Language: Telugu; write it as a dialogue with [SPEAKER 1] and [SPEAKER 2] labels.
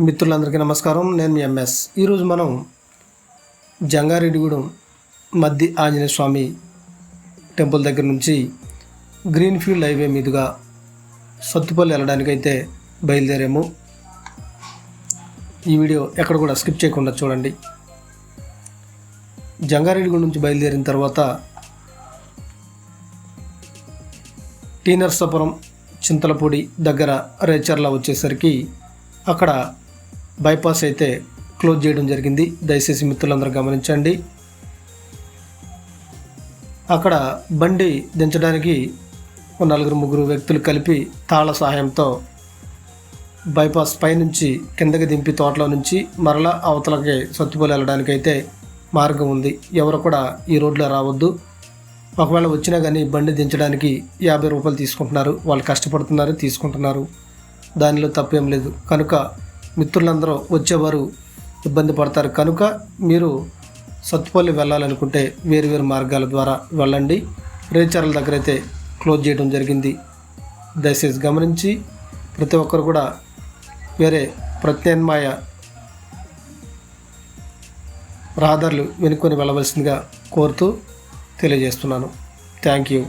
[SPEAKER 1] మిత్రులందరికీ నమస్కారం. నేను మీ ఎంఎస్. ఈరోజు మనం జంగారెడ్డిగూడెం మద్ది ఆంజనేయ స్వామి టెంపుల్ దగ్గర నుంచి గ్రీన్ఫీల్డ్ హైవే మీదుగా సత్తుపల్లి వెళ్ళడానికైతే బయలుదేరాము. ఈ వీడియో ఎక్కడ కూడా స్కిప్ చేయకుండా చూడండి. జంగారెడ్డిగూడెం నుంచి బయలుదేరిన తర్వాత టీ నర్సాపురం చింతలపూడి దగ్గర రేచర్ల వచ్చేసరికి అక్కడ బైపాస్ అయితే క్లోజ్ చేయడం జరిగింది. దయచేసి మిత్రులందరూ గమనించండి. అక్కడ బండి దించడానికి నలుగురు ముగ్గురు వ్యక్తులు కలిపి తాళ సహాయంతో బైపాస్ పైనుంచి కిందకి దింపి తోటలో నుంచి మరలా అవతలకి సత్తుపల్లి వెళ్ళడానికి అయితే మార్గం ఉంది. ఎవరు కూడా ఈ రోడ్లో రావద్దు. ఒకవేళ వచ్చినా కానీ బండి దించడానికి యాభై రూపాయలు తీసుకుంటున్నారు. వాళ్ళు కష్టపడుతున్నారు తీసుకుంటున్నారు. దానిలో తప్పేం లేదు. కనుక మిత్రులందరూ వచ్చేవారు ఇబ్బంది పడతారు. కనుక మీరు సత్తుపల్లి వెళ్ళాలనుకుంటే వేరు వేరు మార్గాల ద్వారా వెళ్ళండి. రేచర్ల దగ్గర అయితే క్లోజ్ చేయడం జరిగింది. దయచేసి గమనించి ప్రతి ఒక్కరు కూడా వేరే ప్రత్యామ్నాయ రహదారులు వెనుకొని వెళ్ళవలసిందిగా కోరుతూ తెలియజేస్తున్నాను. Thank you.